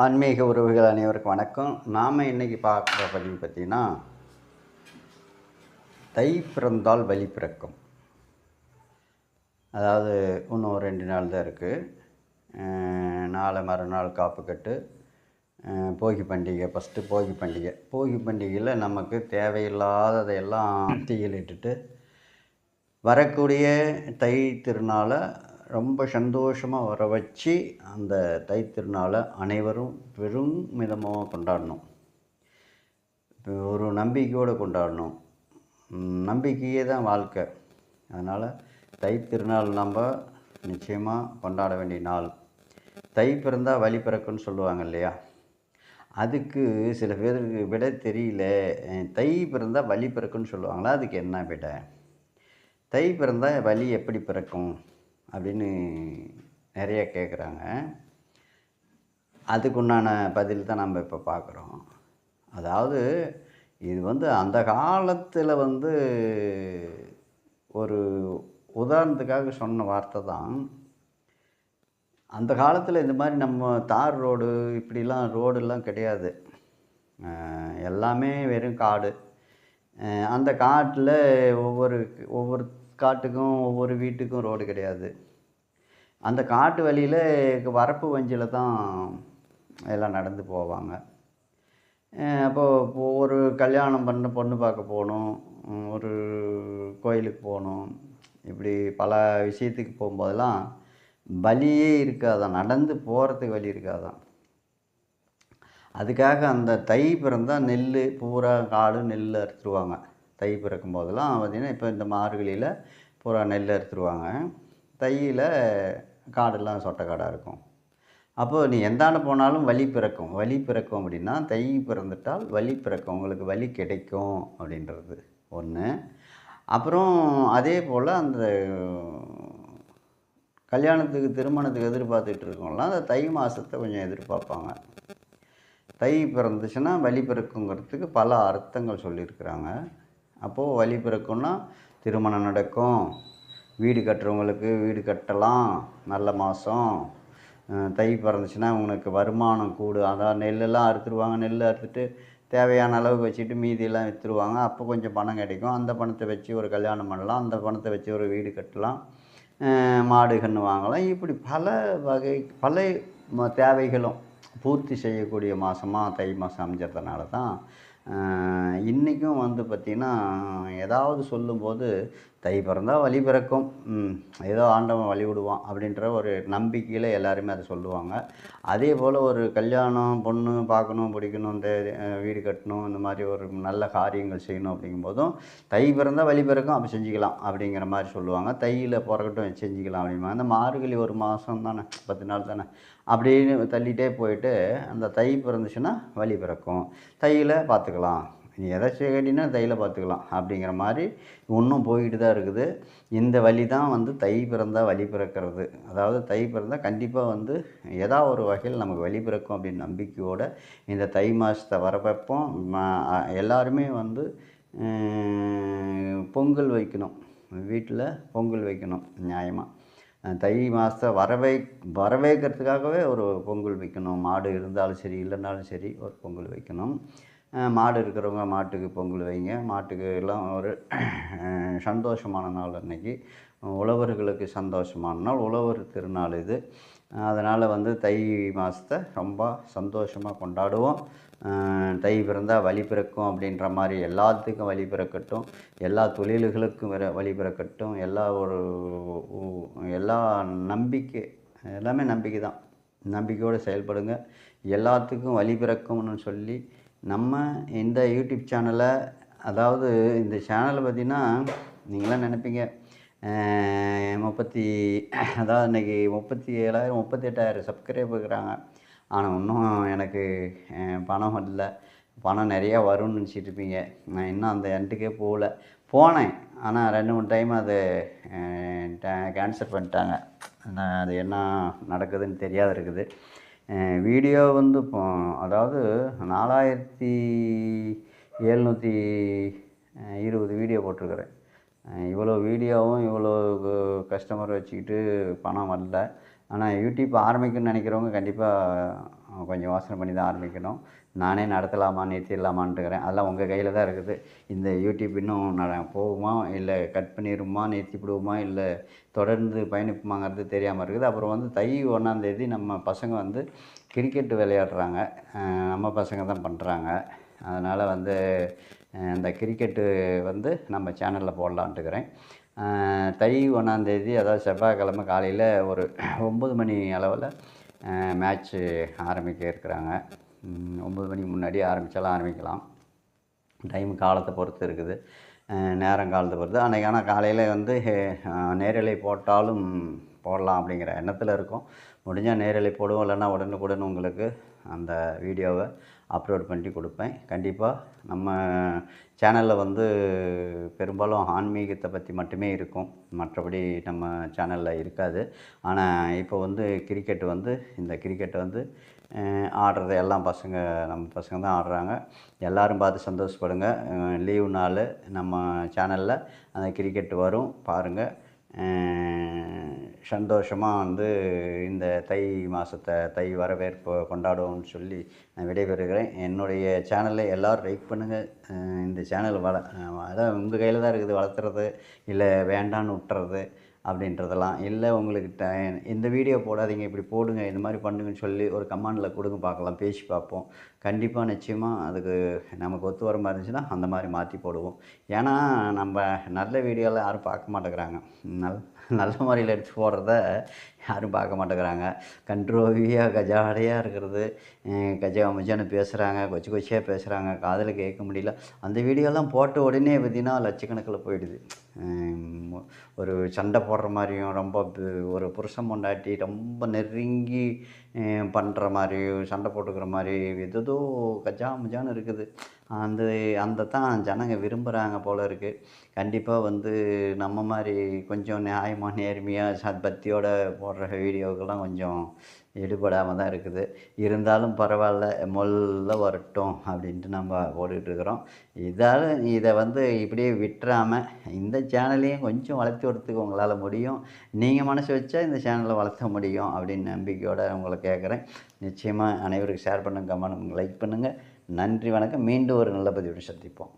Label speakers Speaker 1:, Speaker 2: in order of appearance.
Speaker 1: ஆன்மீக உறவுகள் அனைவருக்கும் வணக்கம். நாம் இன்றைக்கி பார்க்குற பதிவு பார்த்திங்கன்னா தை பிறந்தால் வழி பிறக்கும். அதாவது இன்னும் ரெண்டு நாள் தான் இருக்குது நாளை மறுநாள் காப்பு கட்டு. போகி பண்டிகை ஃபஸ்ட்டு போகி பண்டிகை. போகி பண்டிகையில் நமக்கு தேவையில்லாததையெல்லாம் தீயிலிட்டுட்டு வரக்கூடிய தை திருநாளை ரொம்ப சந்தோஷமாக வர வச்சு அந்த தை திருநாளை அனைவரும் பெரும்மிதமாக கொண்டாடணும். இப்போ ஒரு நம்பிக்கையோடு கொண்டாடணும். நம்பிக்கையே தான் வாழ்க்கை. அதனால் தை திருநாள் நம்ம நிச்சயமாக கொண்டாட வேண்டிய நாள். தை பிறந்தால் வழி பிறக்குன்னு சொல்லுவாங்க இல்லையா? அதுக்கு சில பேருக்கு விட தெரியல. தை பிறந்தால் வழி பிறக்குன்னு சொல்லுவாங்களா? அதுக்கு என்ன விட? தை பிறந்தால் வலி எப்படி பிறக்கும்? அப்படின்னு நிறைய கேட்குறாங்க அதுக்குண்டான பதில் தான் நம்ம இப்போ பார்க்குறோம் அதாவது இது வந்து அந்த காலத்தில் வந்து ஒரு உதாரணத்துக்காக சொன்ன வார்த்தை தான். அந்த காலத்தில் இந்த மாதிரி நம்ம தார் ரோடு இப்படிலாம் ரோடெல்லாம் கிடையாது. எல்லாமே வெறும் காடு. அந்த காட்டில் ஒவ்வொரு ஒவ்வொரு காட்டுக்கும் ஒவ்வொரு வீட்டுக்கும் ரோடு கிடையாது. அந்த காட்டு வழியில் வரப்பு வஞ்சியில் தான் எல்லாம் நடந்து போவாங்க. அப்போது ஒரு கல்யாணம் பண்ண பொண்ணு பார்க்க போகணும். ஒரு கோயிலுக்கு போகணும். இப்படி பல விஷயத்துக்கு போகும்போதெல்லாம் வழியே இருக்காதான். நடந்து போகிறதுக்கு வழி இருக்காதான். அதுக்காக அந்த தை பிறந்தால் நெல் பூரா காடு நெல் அறுத்துருவாங்க. தை பிறக்கும் போதெல்லாம் பார்த்திங்கன்னா இப்போ இந்த மார்கழியில் பூரா நெல் எடுத்துருவாங்க தையில் காடெல்லாம் சொட்டை காடாக இருக்கும். அப்போது நீ எந்தாண்ட போனாலும் வலி பிறக்கும். வழி பிறக்கும் அப்படின்னா தை பிறந்துட்டால் வழி பிறக்கும். உங்களுக்கு வலி கிடைக்கும் அப்படின்றது ஒன்று அப்புறம் அதே போல் அந்த கல்யாணத்துக்கு திருமணத்துக்கு எதிர்பார்த்துட்டு இருக்கவங்களாம் அந்த தை மாதத்தை கொஞ்சம் எதிர்பார்ப்பாங்க. தை பிறந்துச்சுன்னா வழி பிறக்குங்கிறதுக்கு பல அர்த்தங்கள் சொல்லியிருக்கிறாங்க. அப்போது வழி பிறக்கும்னா திருமணம் நடக்கும். வீடு கட்டுறவங்களுக்கு வீடு கட்டலாம். நல்ல மாதம் தை பிறந்துச்சுன்னா உங்களுக்கு வருமானம் கூடு. அதான் நெல்லெல்லாம் அறுத்துருவாங்க. நெல் அறுத்துட்டு தேவையான அளவுக்கு வச்சுட்டு மீதியெல்லாம் விற்றுருவாங்க அப்போ கொஞ்சம் பணம் கிடைக்கும். அந்த பணத்தை வச்சு ஒரு கல்யாணம் பண்ணலாம். அந்த பணத்தை வச்சு ஒரு வீடு கட்டலாம். மாடு கன்று வாங்கலாம். இப்படி பல வகை பல ம- தேவைகளும் பூர்த்தி செய்யக்கூடிய மாதமாக தை மாதம் அமைஞ்சதுனால தான் இன்றைக்கும் வந்து பார்த்திங்கன்னா ஏதாவது சொல்லும்போது தை பிறந்தால் வழி பிறக்கும். ஏதோ ஆண்டவன் வழி விடுவான். அப்படின்ற ஒரு நம்பிக்கையில் எல்லாருமே அதை சொல்லுவாங்க. அதே போல் ஒரு கல்யாணம் பொண்ணு பார்க்கணும் பிடிக்கணும் இந்த வீடு கட்டணும் இந்த மாதிரி ஒரு நல்ல காரியங்கள் செய்யணும் அப்படிங்கும்போதும் தை பிறந்தால் வழி பிறக்கும் அப்போ செஞ்சுக்கலாம். அப்படிங்கிற மாதிரி சொல்லுவாங்க. தையில் பிறக்கட்டும் செஞ்சுக்கலாம் அப்படிம்பாங்க. அந்த மார்கழி ஒரு மாதம் தானே பத்து நாள் தானே. அப்படின்னு தள்ளிகிட்டே போயிட்டு அந்த தை பிறந்துச்சுன்னா வழி பிறக்கும். தையில் பார்த்துக்கலாம். நீ எதாச்சும் கேட்டிங்கன்னா தையில் பார்த்துக்கலாம் அப்படிங்கிற மாதிரி இன்னும் போய்கிட்டு தான் இருக்குது. இந்த வழி தான் வந்து தை பிறந்தால் வழி பிறக்கிறது. அதாவது தை பிறந்தால் கண்டிப்பாக வந்து ஏதா ஒரு வகையில் நமக்கு வழி பிறக்கும் அப்படின்னு நம்பிக்கையோடு இந்த தை மாதத்தை வரப்பப்போ எல்லாருமே வந்து பொங்கல் வைக்கணும். வீட்டில் பொங்கல் வைக்கணும் நியாயமாக தை மாதத்தை வரவே வரவேற்கிறதுக்காகவே ஒரு பொங்கல் வைக்கணும். மாடு இருந்தாலும் சரி இல்லைனாலும் சரி ஒரு பொங்கல் வைக்கணும். மாடு இருக்கிறவங்க மாட்டுக்கு பொங்கல் வைங்க. மாட்டுக்கு எல்லாம் ஒரு சந்தோஷமான நாள் அன்னைக்கு. உழவர்களுக்கு சந்தோஷமான நாள். உழவர் திருநாள் இது. அதனால் வந்து தை மாதத்தை ரொம்ப சந்தோஷமாக கொண்டாடுவோம். தை பிறந்தால் வழி பிறக்கும் அப்படின்ற மாதிரி எல்லாத்துக்கும் வழி பிறக்கட்டும். எல்லா தொழில்களுக்கும் வர வழி பிறக்கட்டும். எல்லா ஒரு எல்லா நம்பிக்கை எல்லாமே நம்பிக்கை தான். நம்பிக்கையோடு செயல்படுங்க. எல்லாத்துக்கும் வழி பிறக்கும்னு சொல்லி நம்ம இந்த யூடியூப் சேனலை அதாவது இந்த சேனலை பார்த்திங்கன்னா நீங்களாம் நினைப்பீங்க. முப்பத்தி அதாவது இன்றைக்கி முப்பத்தி ஏழாயிரம் முப்பத்தி எட்டாயிரம் சப்ஸ்கிரைப் இருக்கிறாங்க ஆனால் இன்னும் எனக்கு பணம் இல்லை. பணம் நிறையா வரும்னு நினச்சிட்டு இருப்பீங்க. நான் இன்னும் அந்த எண்டுக்கே போகல. போனேன். ஆனால் ரெண்டு மூணு டைம் அது கேன்சல் பண்ணிட்டாங்க. நான் அது என்ன நடக்குதுன்னு தெரியாத இருக்குது. வீடியோ வந்து இப்போ அதாவது நாலாயிரத்தி எழுநூற்றி இருபது வீடியோ போட்டிருக்கிறேன். இவ்வளோ வீடியோவும் இவ்வளோ கஸ்டமர் வச்சுக்கிட்டு பணம் வரல. ஆனால் யூடியூப் ஆரம்பிக்கணும்னு நினைக்கிறவங்க கண்டிப்பாக கொஞ்சம் யோசனை பண்ணி தான் ஆரம்பிக்கணும். நானே நடத்தலாமா நிறுத்திடலாமான்ட்டுக்கிறேன் அதெல்லாம் உங்கள் கையில் தான் இருக்குது. இந்த யூடியூப் இன்னும் நட- போகுமா? இல்லை கட் பண்ணிடுமா நிறுத்திவிடுவோமா இல்லை தொடர்ந்து பயணிப்புமாங்கிறது தெரியாமல் இருக்குது. அப்புறம் வந்து தை ஒன்றாந்தேதி நம்ம பசங்க வந்து கிரிக்கெட் விளையாடுறாங்க. நம்ம பசங்க தான் பண்ணுறாங்க அதனால் வந்து இந்த கிரிக்கெட்டு வந்து நம்ம சேனலில் போடலான்ட்டுக்கிறேன் தை ஒன்றாந்தேதி அதாவது செவ்வாய்க்கிழமை காலையில் ஒரு ஒம்பது மணி அளவில் மேட்ச்சு ஆரம்பிக்க இருக்கிறாங்க. ஒம்பது மணிக்கு முன்னாடி ஆரம்பித்தாலும் ஆரம்பிக்கலாம். டைம் காலத்தை பொறுத்து இருக்குது. நேரம் காலத்தை பொறுத்து. அன்றைக்கி ஆனால் காலையில் வந்து நேரலை போட்டாலும் போடலாம் அப்படிங்கிற எண்ணத்தில் இருக்கோம். முடிஞ்சால் நேரலை போடுவோம் இல்லைன்னா உடனுக்குடன் உங்களுக்கு அந்த வீடியோவை அப்லோட் பண்ணி கொடுப்பேன். கண்டிப்பாக நம்ம சேனலில் வந்து பெரும்பாலும் ஆன்மீகத்தை பற்றி மட்டுமே இருக்கும். மற்றபடி நம்ம சேனலில் இருக்காது. ஆனால் இப்போ வந்து கிரிக்கெட் வந்து இந்த கிரிக்கெட் வந்து ஆடுறது எல்லாம் பசங்க நம்ம பசங்க தான் ஆடுறாங்க. எல்லோரும் பார்த்து சந்தோஷப்படுங்க. லீவு நாள் நம்ம சேனலில் அந்த கிரிக்கெட் வரும். பாருங்கள் சந்தோஷமாக வந்து இந்த தை மாதத்தை தை வரவேற்பு கொண்டாடுவோம்னு சொல்லி நான் விடைபெறுகிறேன். என்னுடைய சேனலை எல்லோரும் லைக் பண்ணுங்கள் இந்த சேனல் வள அதான் உங்கள் கையில் தான் இருக்குது வளர்த்துறது இல்லை வேண்டான்னு விட்டுறது அப்படின்றதெல்லாம். இல்லை உங்களுக்கு ட இந்த வீடியோ போடாதீங்க இப்படி போடுங்க இந்த மாதிரி பண்ணுங்கன்னு சொல்லி ஒரு கமாண்டில் கொடுங்க பார்க்கலாம் பேசி பார்ப்போம். கண்டிப்பாக நிச்சயமாக அதுக்கு நமக்கு ஒத்து வர மாதிரி இருந்துச்சுன்னா அந்த மாதிரி மாற்றி போடுவோம். ஏன்னா நம்ம நல்ல வீடியோலாம் யாரும் பார்க்க மாட்டேங்கிறாங்க. நல் நல்ல முறையில் எடுத்து போடுறத யாரும் பார்க்க மாட்டேங்கிறாங்க. கண்ட்ரோவியாக கஜாடையாக இருக்கிறது. கஜா மஜான்னு பேசுகிறாங்க கொச்சி கொச்சியாக பேசுகிறாங்க காதில் கேட்க முடியல. அந்த வீடியோலாம் போட்ட உடனே பார்த்தீங்கன்னா லட்சக்கணக்கில் போயிடுது. ஒரு சண்டை போடுற மாதிரியும் ரொம்ப ஒரு புருஷன் பொண்டாட்டி ரொம்ப நெருங்கி பண்ணுற மாதிரி சண்டை போட்டுக்கிற மாதிரி எதோ கஜா மஜான்னு இருக்குது. அந்த அந்த தான் ஜனங்க விரும்புகிறாங்க போல இருக்குது கண்டிப்பாக வந்து நம்ம மாதிரி கொஞ்சம் நியாயமாக நேர்மையாக சத்பக்தியோட போடுற வீடியோக்கெல்லாம் கொஞ்சம் எடுபடாமல் தான் இருக்குது. இருந்தாலும் பரவாயில்ல மொல்ல வரட்டும் அப்படின்ட்டு நம்ம ஓடிட்டுருக்குறோம் இதால் இதை வந்து இப்படியே விட்டுறாமல் இந்த சேனலையும் கொஞ்சம் வளர்த்து வரத்துக்கு உங்களால் முடியும். நீங்கள் மனசு வச்சா இந்த சேனலை வளர்த்த முடியும் அப்படின்னு நம்பிக்கையோடு உங்களை கேட்குறேன். நிச்சயமாக அனைவருக்கும் ஷேர் பண்ணுங்கள் கமெண்ட் லைக் பண்ணுங்கள் நன்றி வணக்கம். மீண்டும் ஒரு நல்ல பதிவுடன் சந்திப்போம்.